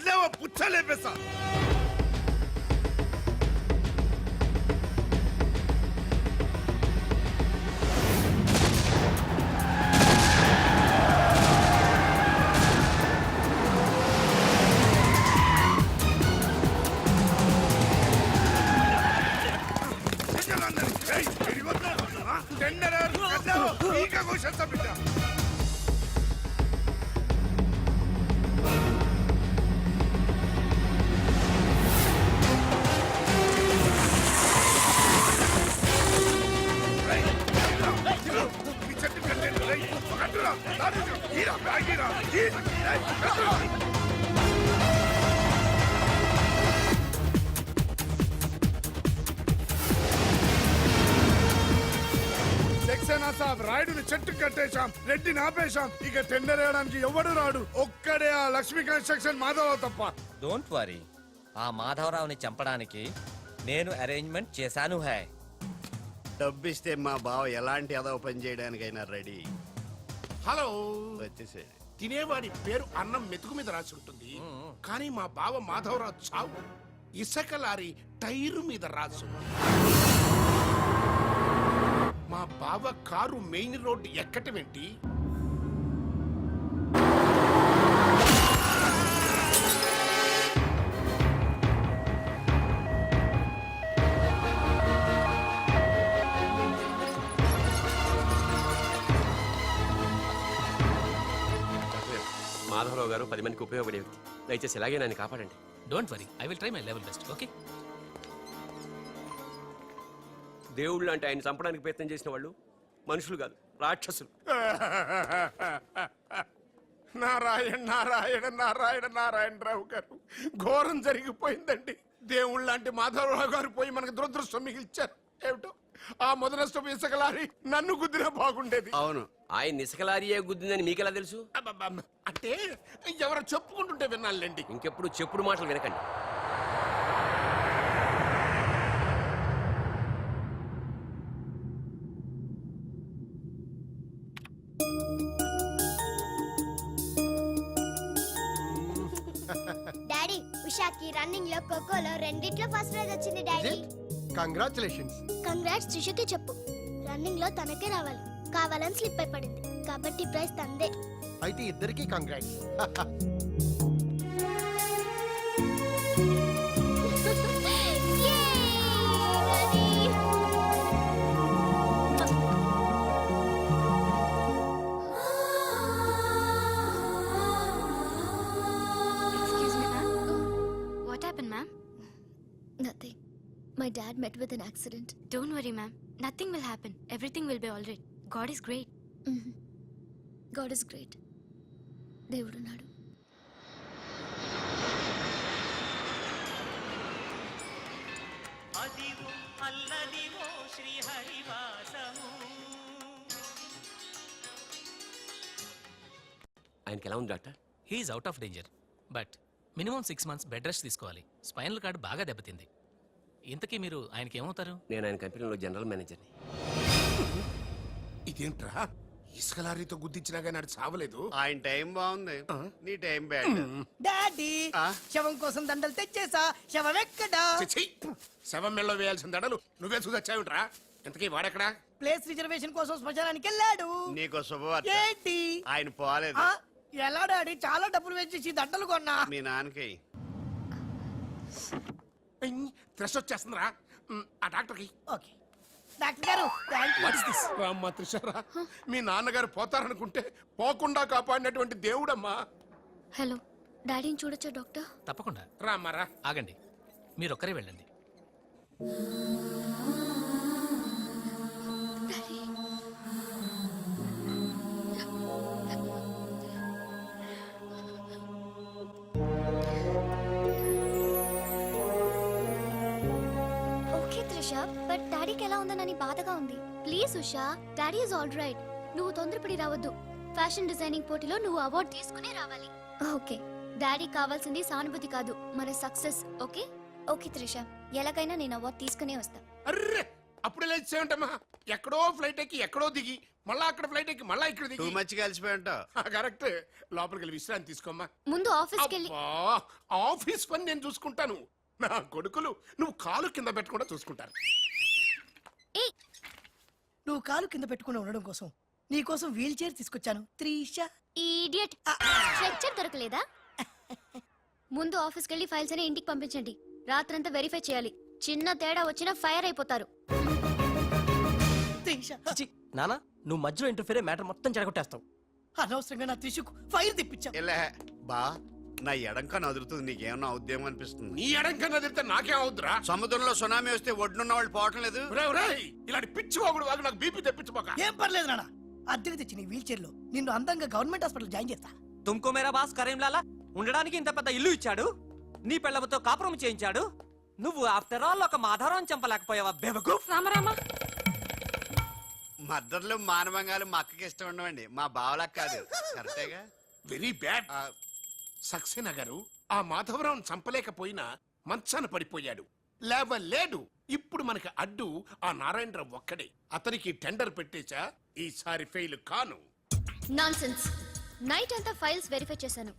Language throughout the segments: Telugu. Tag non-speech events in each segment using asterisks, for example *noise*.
కదిలేవో పుచ్చ చెట్టు కట్టేశాం రెడ్డిని ఆపేశాం. ఇక టెండర్ వేయడానికి ఎవడు రాడు. ఒక్కడే ఆ లక్ష్మీ కన్స్ట్రక్షన్ మాధవ తప్ప. డోంట్ వరీ ఆ మాధవరావుని చంపడానికి నేను అరేంజ్మెంట్ చేశాను హై. డబ్బిస్తే మా బావ ఎలాంటి అదవ పని చేయడానికైనా రెడీ. హలో. వచ్చేసేయండి తినేవాడి పేరు అన్నం మెతుకు మీద రాసి ఉంటుంది. కానీ మా బావ మాధవరావు చావు. ఇసక లారీ టైరు మీద రాసు. మా బావ కారు మెయిన్ రోడ్డు ఎక్కటం ఏంటి మాధవరావు గారు పది మందికి ఉపయోగపడే వ్యక్తి. దయచేసి ఇలాగే నన్ను కాపాడండి. Don't worry I will try my level best okay దేవుళ్ళు అంటే ఆయన చంపడానికి ప్రయత్నం చేసిన వాళ్ళు మనుషులు కాదు రాక్షసులు. *laughs* నారాయణ నారాయణ నారాయణ నారాయణరావు గారు ఘోరం జరిగిపోయిందండి. దేవుళ్ళ లాంటి మాధవరావు గారు పోయి మనకు దురదృష్టం మిగిల్చారు. ఏమిటో? ఆ మొదలష్టం ఇసక లారీ నన్ను గుద్దినా బాగుండేది. అవును ఆయన నిసకలారియే గుద్దిందని మీకెలా తెలుసు? అబ్బబ్బబ్బ. అంటే ఎవరో చెప్పుకుంటుంటే విన్నానులేండి. ఇంకెప్పుడు చెప్పుడు మాటలు వినకండి. ఉషాకి రన్నింగ్లో ఖోఖోలో రెండిట్లో ఫస్ట్ ప్రైజ్ వచ్చింది డాడీ. కంగ్రాచులేషన్స్ కంగ్రాట్స్ త్రిషకి చెప్పు. రన్నింగ్లో తనకే రావాలి. కావాలని స్లిప్ అయి పడింది కాబట్టి ప్రైజ్ తందే. అయితే ఇద్దరికి congrats *laughs* My dad met with an accident. Don't worry, ma'am. Nothing will happen. Everything will be all right. God is great. God is great దేవుడున్నాడు అదివో అల్లదివో శ్రీహరివాసము ఆయనకి ఎలా ఉంది doctor he's out of danger but minimum six months bed rest తీసుకోవాలి స్పైనల్ కార్డ్ బాగా దెబ్బతింది ఇంతకీ మీరు ఆయనకి ఏమవుతారు నేను ఆయన కంపెనీలో జనరల్ మేనేజర్ని. ఇదేంట్రా? ఇసుక లారీతో గుద్దించినా కానీ ఆడు చావలేదు. ఆయన టైం బాగుంది. నీ టైం బ్యాడ్. డాడీ ఆ? శవం కోసం దండలు తెచ్చేసా. శవం ఎక్కడా? శవం మెళ్ళలో వేయాల్సిన దడలు నువ్వే చూసొచ్చావుట్రా? ఇంతకీ వాడెక్కడా? ప్లేస్ రిజర్వేషన్ కోసం శ్మశానానికి వెళ్ళాడు. నీకు శుభవార్త. ఏంటి? ఆయన పోలేదు. ఆ? ఎలా డాడీ? చాలా డబ్బులు వేచేసి దండలు కొన్నా. మీ నాన్నకి. త్రెస్ వచ్చేస్తుందిరా. ఆ డాక్టర్కి. ఓకే. డాక్టర్ గారు థ్యాంక్ యూ రామ్మా త్రిషారా మీ నాన్నగారు పోతారనుకుంటే పోకుండా కాపాడినటువంటి దేవుడమ్మా. హలో డాడీని చూడొచ్చా డాక్టర్? తప్పకుండా. రామ్మారా ఆగండి. మీరు ఒక్కరే వెళ్ళండి. డాడీకి ఎలా ఉందనని బాధగా ఉంది. Please Usha daddy is all right. నువ్వు తొందరపడి రావద్దు. ఫ్యాషన్ డిజైనింగ్ పోటీలో నువ్వు అవార్డు తీసుకుని రావాలి. ఓకే. డాడీ కావాల్సింది సానుభూతి కాదు మన సక్సెస్ ఓకే? ఓకే త్రిష. ఎలాగైనా నేను అవార్డు తీసుకునే వస్తా. అర్రే! అప్పుడే లేచేయంటమ్మా ఎక్కడో ఫ్లైట్ ఎక్కి ఎక్కడో దిగి మళ్ళా అక్కడ ఫ్లైట్ ఎక్కి మళ్ళా ఇక్కడ టూ దిగి మచ్ కలిసిపోయి ఉంటావు. కరెక్ట్ లోపలికి వెళ్ళి విశ్రాంతి తీసుకోమ్మా. ముందు ఆఫీస్కి వెళ్ళి అబ్బా, ఆఫీస్ పని నేను చూసుకుంటాను. నా కొడుకులు నువ్వు కాలు కింద పెట్టకుండా చూసుకుంటారు. నువ్వు కాలు కింద పెట్టుకుని ఉండడం కోసం నీ కోసం వీల్ చైర్ తీసుకొచ్చాను. త్రీషా. స్ట్రెచ్చర్ దొరకలేదా? *laughs* ముందు ఆఫీస్కి వెళ్ళి ఫైల్స్ అని ఇంటికి పంపించండి. రాత్రంతా వెరిఫై చేయాలి. చిన్న తేడా వచ్చినా ఫైర్ అయిపోతారు. త్రీషా. నానా నువ్వు మధ్యలో ఇంటర్ఫీరే మ్యాటర్ మొత్తం చెడగొట్టేస్తావు. అనవసరంగా నా త్రిషుకు ఫైర్ తెప్పించావు ఇలా బా. నా ఎడంక నదురుతుంది నీకేమన్నా ఉద్యమం అనిపిస్తుంది. నీ ఎడం కన్నా తిరిగితే నాకేం అవుద్దురా? సముద్రంలో సునామీ వస్తే ఒడ్డున్న వాళ్ళు పోవటం లేదు. ఒరేయ్, ఒరేయ్, ఇలాంటి పిచ్చి వాగుడు వాగు నాకు బీపీ తెప్పించుకోక. ఏం పర్లేదు నాన్న. అద్దెకి తెచ్చి నీ వీల్ చైర్లో నిన్ను అందంగా గవర్నమెంట్ హాస్పిటల్ జాయిన్ చేస్తా. తుమ్కో మేరా బాస్ కరీంలాలా? ఉండడానికి ఇంత పెద్ద ఇల్లు ఇచ్చాడు? నీ పిల్లలతో కాపురం చేయించాడు? నువ్వు ఆఫ్టర్ ఆల్ ఒక మాధారం చంపలేకపోయావా బెవకు? రామరామా. మద్దర్లు మానవంగాలు మా అక్కకి ఇష్టం ఉండవండి. మా బావలకు కాదు. కరెక్టేగా? వెరీ బ్యాడ్ సక్సేనా గారు ఆ మాధవరావును చంపలేకపోయినా మంచాన పడిపోయాడు. లేవలేడు. ఇప్పుడు మనకి అడ్డు ఆ నారాయణరావు ఒక్కడే. అతనికి టెండర్ పెట్టేశా ఈసారి ఫెయిల్ కాను. నాన్సెన్స్. నైట్ అంతా ఫైల్స్ వెరిఫై చేశాను.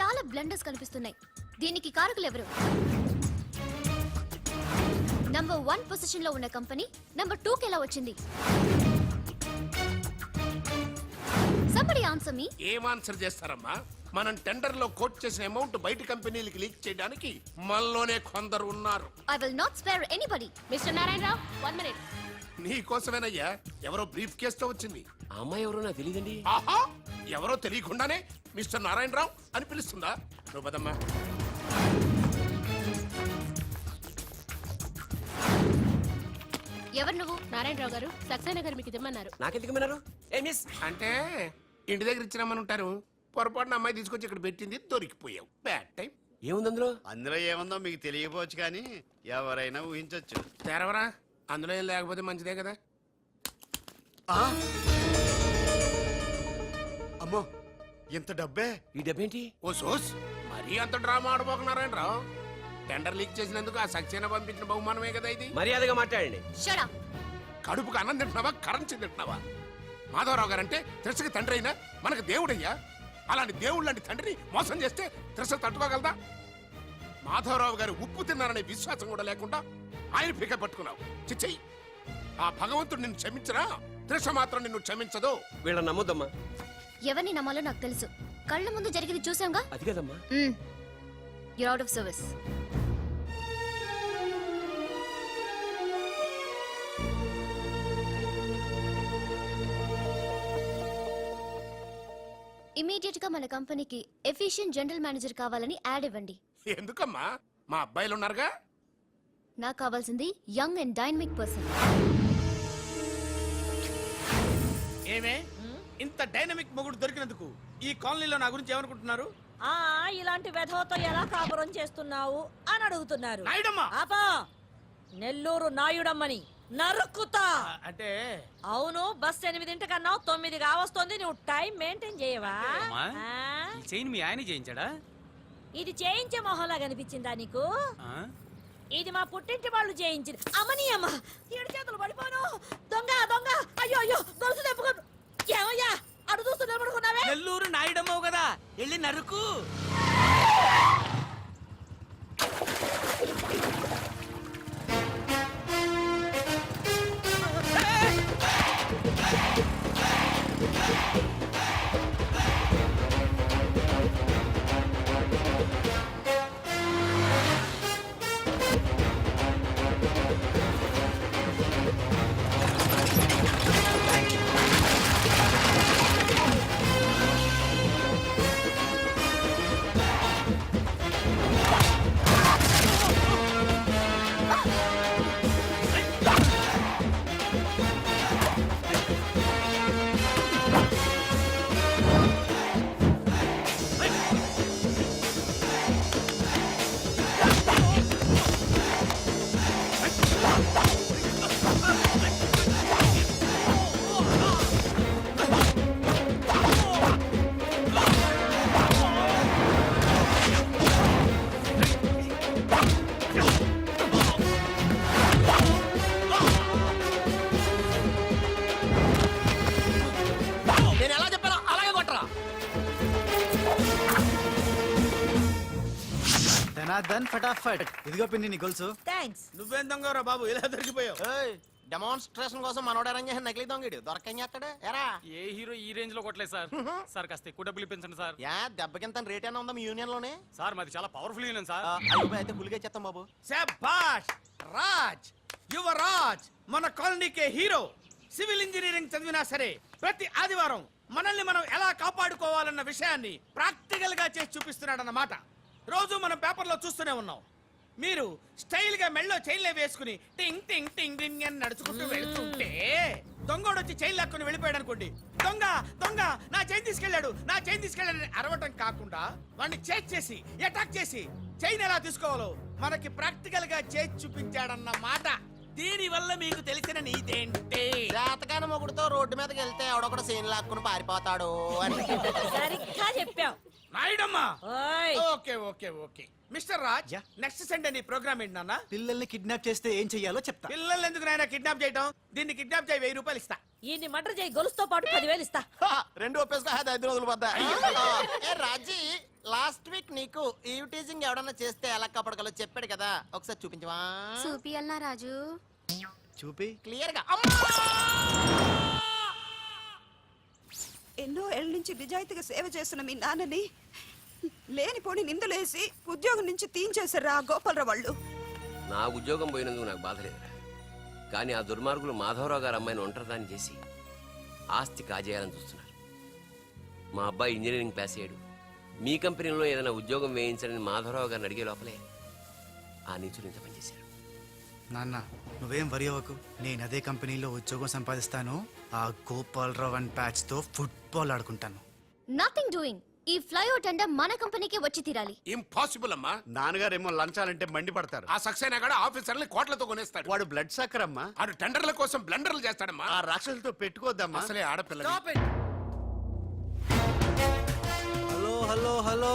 చాలా బ్లండర్స్ కనిపిస్తున్నాయి. దీనికి కారకులు ఎవరు? నంబర్ వన్ పొజిషన్లో ఉన్న కంపెనీ నంబర్ టూ కి ఎలా వచ్చింది? సంబడి ఆన్సర్ మీ ఏం ఆన్సర్ చేస్తారమ్మా? మనం టెండర్లో కోట్ చేసిన అమౌంట్ బయట కంపెనీలకి లీక్ చేయడానికి మనలోనే కొందరు ఉన్నారు. I will not spare anybody mister Narayanarao one minute నీ కోసమేనయ్యా ఎవరో బ్రీఫ్ కేసుతో వచ్చింది. ఆ అమ్మాయి ఎవరో నాకు తెలియదండి ఆహా ఎవరో తెలియకుండానే మిస్టర్ నారాయణరావు అని పిలుస్తుందా? నువ్వు పదమ్మా. ఎవరు నువ్వు? నారాయణరావు గారు సక్సేనా గారు మీకు ఇమ్మన్నారు నాకెందుకు విన్నారు ఏ మిస్ అంటే ఇంటి దగ్గర ఇచ్చినామని ఉంటారు. పొరపాటున అమ్మాయి తీసుకొచ్చి ఇక్కడ పెట్టింది దొరికిపోయావు. బ్యాడ్ టైం ఏముంది అందులో? అందులో ఏముందో మీకు తెలియకపోవచ్చు కానీ ఎవరైనా ఊహించొచ్చు. తెరవరా? అందులో ఏం లేకపోతే మంచిదే కదా. ఆ? అమ్మో ఇంత డబ్బే? ఈ డబ్బేంటి? ఓ సోస్ మరీ అంత డ్రామా ఆడబోకున్నారాయణ రావు టెండర్ లీక్ చేసినందుకు ఆ సక్సేనా పంపించిన బహుమానమే కదా ఇది. మర్యాదగా మాట్లాడండి. షడా కడుపుకు అన్నం తింటున్నావా? కరెన్సీ తింటున్నావా? మాధవరావు గారంటే త్రిసకి తండ్రి అయినా మనకు దేవుడయ్యా? అలాంటి దేవుడు లాంటి తండ్రిని మోసం చేస్తే త్రిస తట్టుకోగలదా? మాధవరావు గారు ఉప్పు తిన్నారనే విశ్వాసం కూడా లేకుండా ఆయన పీక పట్టుకున్నావు. చిచ్చయ్యి ఆ భగవంతుడు నిన్ను క్షమించరా? త్రిష మాత్రం నిన్ను క్షమించదు. వీళ్ళని నమ్మొద్దమ్మా. ఎవరిని నమ్మాలో నాకు తెలుసు. కళ్ళ ముందు జరిగింది చూసాంగా అది కదమ్మా. యూర్ అవుట్ ఆఫ్ సర్వీస్ ఇమీడియట్గా మన కంపెనీకి ఎఫిషియెంట్ జనరల్ మేనేజర్ కావాలని యాడ్ ఇవ్వండి. ఎందుకమ్మా? మా అబ్బాయిలు ఉన్నారుగా నాకు కావాల్సింది యంగ్ అండ్ డైనమిక్ పర్సన్. ఏమే? ఇంత డైనమిక్ మొగుడు దొరికినందుకు ఈ కాలనీలో నా గురించి ఏమనుకుంటున్నారు? ఆ ఇలాంటి వెధవతో ఎలా కాపురం చేస్తున్నావు అని అడుగుతున్నారు. నాయుడమ్మా! ఆపా! నెల్లూరు నాయుడమ్మని. నరుక్కుతా. ఆ, అంటే? అవును బస్ ఎనిమిదింటికన్నావు తొమ్మిది కావస్తుంది. నువ్వు టైం మెయింటైన్ చేయవా? చైన్ మీ ఆయన చేయించాడా? ఇది చేయించే మొహంలా కనిపించిందా నీకు? ఇది మా పుట్టింటి వాళ్ళు చేయించింది. అమ్మని అమ్మ ఏడు చేతులు పడిపోను. దొంగ దొంగ. అయ్యో అయ్యో గొలుసు తెప్పుకో. ఏమయ్యా అడు చూస్తూ నిలబడుకున్నావే? నెల్లూరు నాయుడమ్మవు కదా. వెళ్ళి నరుకు. ధనాధన్ ఫటాఫట్. ఇదిగో పిన్ని నీ గొలుసు. థ్యాంక్స్ నువ్వేం దొంగరా బాబు? ఇలా దొరికిపోయావు. డెమాన్స్ట్రేషన్ కోసం మనోడు అరేంజ్ చేసిన నకిలీ దొంగడు దొరకని చేస్తాడు ఎరా? ఏ హీరో ఈ రేంజ్లో కొట్టలేదు సార్. సార్ కాస్త ఎక్కువ డబ్బులు ఇప్పించండి సార్. యా దెబ్బకింత రేట్ అయినా ఉందా మీ యూనియన్లోనే సార్ మాది చాలా పవర్ఫుల్ యూనియన్ సార్. అయ్యో, అయితే పులిగా చేస్తాం బాబు. శభాష్ రాజ్ యువరాజ్ మన కాలనీకే హీరో. సివిల్ ఇంజనీరింగ్ చదివినా సరే ప్రతి ఆదివారం మనల్ని మనం ఎలా కాపాడుకోవాలన్న విషయాన్ని ప్రాక్టికల్గా చేసి చూపిస్తున్నాడన్నమాట. రోజు మనం పేపర్లో చూస్తూనే ఉన్నాం. మీరు స్టైల్గా మెళ్ళో చైన్లే వేసుకుని టింగ్ టింగ్ టింగ్ టింగ్ అని నడుచుకుంటూ వెళ్తుంటే దొంగోడు వచ్చి చైన్ లాక్కుని వెళ్ళిపోయాడు అనుకోండి దొంగ దొంగ నా చైన్ తీసుకెళ్ళాడు నా చైన్ తీసుకెళ్ళాడని అరవటం కాకుండా వాడిని చేజ్ చేసి అటాక్ చేసి చైన్ ఎలా తీసుకోవాలో మనకి ప్రాక్టికల్గా చేసి చూపించాడన్న మాట. దీని వల్ల మీకు తెలిసిన నీతేంటి జాతకాన మొగుడుతో రోడ్డు మీదకి వెళ్తే ఎవడొకడు సీన్ లాక్కుని పారిపోతాడు అని. సరిగ్గా చెప్పావు. Okay okay okay. Mister Raj. Next Sunday నీ ప్రోగ్రామ్ ఏంటి నాన్న? పిల్లల్ని కిడ్నాప్ చేస్తే ఏం చెయ్యాలో చెప్తా. పిల్లల్ని ఎందుకు నాయన కిడ్నాప్ చేయటం? దీన్ని కిడ్నాప్ చేయి వెయ్యి రూపాయలు ఇస్తా. ఈయన్ని మటర్ చేయి గొలుసుతో పాటు పదివేలు ఇస్తా. రెండు ఒప్పేసుకో ఐదు రోజులు పడ్డా ఏ రాజీ లాస్ట్ వీక్ నీకు ఈ టీజింగ్ ఎవడన్నా చేస్తే ఎలా కాపాడగలో చెప్పాడు కదా. ఒకసారి చూపించవా చూపియల్నా రాజు? చూపి. క్లియర్గా ఎన్నో ఏళ్ళ నుంచి నిజాయితీగా సేవ చేస్తున్న మీ నాన్నని లేనిపోని నిందలేసి ఉద్యోగం నుంచి తీయించేశారు ఆ గోపాలరావు వాళ్ళు. నా ఉద్యోగం పోయినందుకు నాకు బాధ లేదురా. కానీ ఆ దుర్మార్గులు మాధవరావు గారు అమ్మాయిని ఒంటరిదాన్ని చేసి ఆస్తి కాజేయాలని చూస్తున్నారు. మా అబ్బాయి ఇంజనీరింగ్ పాస్ అయ్యాడు. మీ కంపెనీలో ఏదైనా ఉద్యోగం వేయించాలని మాధవరావు గారిని అడిగే లోపలే ఆ నీచులు ఇంత పనిచేశారు. నాన్న నువ్వేం వరి అవ్వకు. నేను అదే కంపెనీలో ఉద్యోగం సంపాదిస్తాను. ఆ గోపాలరావు అండ్ ప్యాచ్తో ఫుట్బాల్ ఆడుకుంటాను. నథింగ్ డూయింగ్ ఈ ఫ్లైఓవర్ టెండర్ మన కంపెనీకే వచ్చి తీరాలి. ఇంపాసిబుల్ అమ్మా. నాన్నగారేమో లంచాలంటే మండి పడతారు. ఆ సక్సేనా కూడా ఆఫీసర్ని కోట్లతో కొనేస్తాడు. వాడు బ్లడ్ సక్కర్ అమ్మా. ఆడు టెండర్ల కోసం బ్లండర్లు చేస్తాడమ్మా. ఆ రాక్షసులతో పెట్టుకోద్దమ్మా అసలే ఆడపిల్ల hello hello hello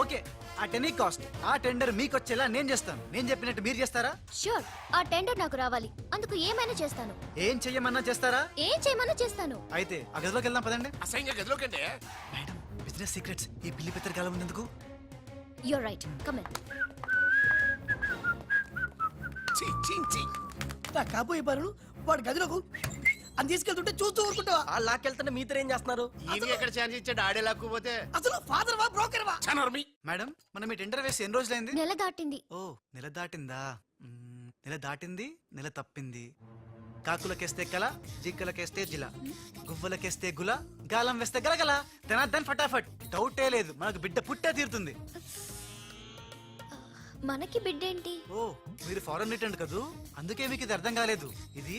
ఓకే ఆ టెనీ కాస్ట్ ఆ టెండర్ మీకు వచ్చేలా నేను చేస్తాను. నేను చెప్పినట్టు మీరు చేస్తారా? షూర్ ఆ టెండర్ నాకు రావాలి. అందుకు ఏమైనా చేస్తాను. ఏం చెయ్యమన్నా చేస్తారా? ఏం చేయమన్నా చేస్తాను. అయితే ఆ గదిలోకి వెళ్దాం పదండి. అసహ్యంగా గదిలోకండి మేడం బిజినెస్ సీక్రెట్స్ ఈ పిల్లి పెద్దరు కాలం ఉన్నందుకు? యూర్ రైట్ చీ, చీ. నా కాబోయే పనులు వాడు గదిలోకు అని తీసుకెళ్తుంటే చూస్తూ ఊరుకుంటావా? ఆ లాక్కెళ్తుంటే మీతో ఏం చేస్తున్నారు? ఎక్కడ ఛాన్స్ ఇచ్చాడు? ఆడే లాక్కుపోతే అసలు ఫాదర్ వా బ్రోకర్ వా? మేడం మనం ఈ టెండర్ వేసి ఎన్ని రోజులైంది? నెల దాటింది. ఓ నెల దాటిందా? మ్మ్, నెల దాటింది నెల తప్పింది. కాకులకేస్తే కల జింకలకేస్తే జిల. గువ్వలకేస్తే గుల గాలం వేస్తే గలగల. తినద్దని ఫటాఫట్. డౌటే లేదు. మనకు బిడ్డ పుట్టే తీరుతుంది. మనకి బిడ్డేంటి? ఓ మీరు ఫారెన్ రిటర్న్ కదూ? అందుకే మీకు ఇది అర్థం కాలేదు. ఇది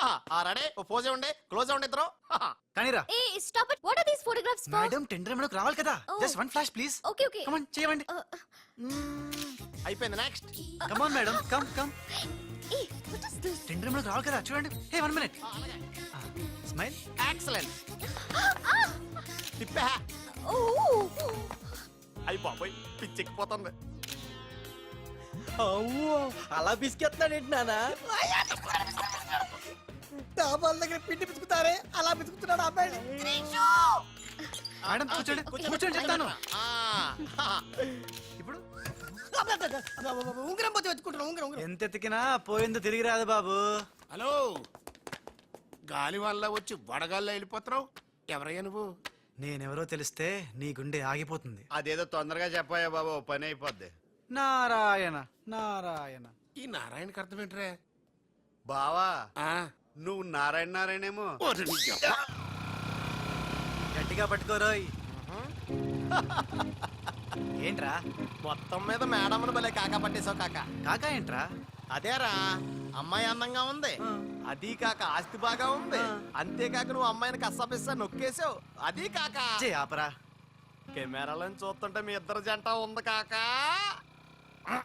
ఆ రడే ఓ పోజే ఉండే క్లోజ్ ఉండే ఇద్దరు. కానీరా. Hey stop it what are these photographs for madam tender మనకు రావాలి కదా. Just one flash please okay okay come on చేయండి. అయిపోయింది next come on madam come come hey what is this tender మనకు రావాలి కదా చూడండి. Hey one minute smile excellent తిప్పే ఓ అయి బాబాయ్ పిచ్చెక్కిపోతుంది. అలా బిస్కెత్తాడేంటి నానా డాబాల దగ్గర పిండి పిసుకుతారే అలా పిసుకుతున్నాడు అబ్బాయి మేడం కూర్చోండి కూర్చోండి చెప్తాను. ఇప్పుడు? ఉంగరం పోతే వెతుకుంటున్నా ఉంగరం ఉంగరం. ఎంత ఎతికినా పోయిందో తిరిగి రాదు బాబు. హలో! గాలి వల్ల వచ్చి వడగాల్లో వెళ్ళిపోతున్నావు? ఎవరయ్యా నువ్వు? నేనెవరో తెలిస్తే నీ గుండె ఆగిపోతుంది. అదేదో తొందరగా చెప్పాయా బాబు ఓ పని అయిపోద్ది. నారాయణ నారాయణ. ఈ నారాయణకి అర్థం ఏంట్రా? బావా ఆ, నువ్వు నారాయణ నారాయణేమో? ఓరి నీ యబ్బ. గట్టిగా పట్టుకోరోయ్ *laughs* ఏంట్రా? మొత్తం మీద మేడంను భలే కాకా పట్టేశావు కాక. కాకా ఏంట్రా? అదేరా అమ్మాయి అందంగా ఉంది. అది కాక ఆస్తి బాగా ఉంది. అంతేకాక నువ్వు అమ్మాయిని కష్టపిస్తా నొక్కేసావు అది కాక. చే ఆపరా. కెమెరాలను చూస్తుంటే మీ ఇద్దరు జంట ఉంది కాక.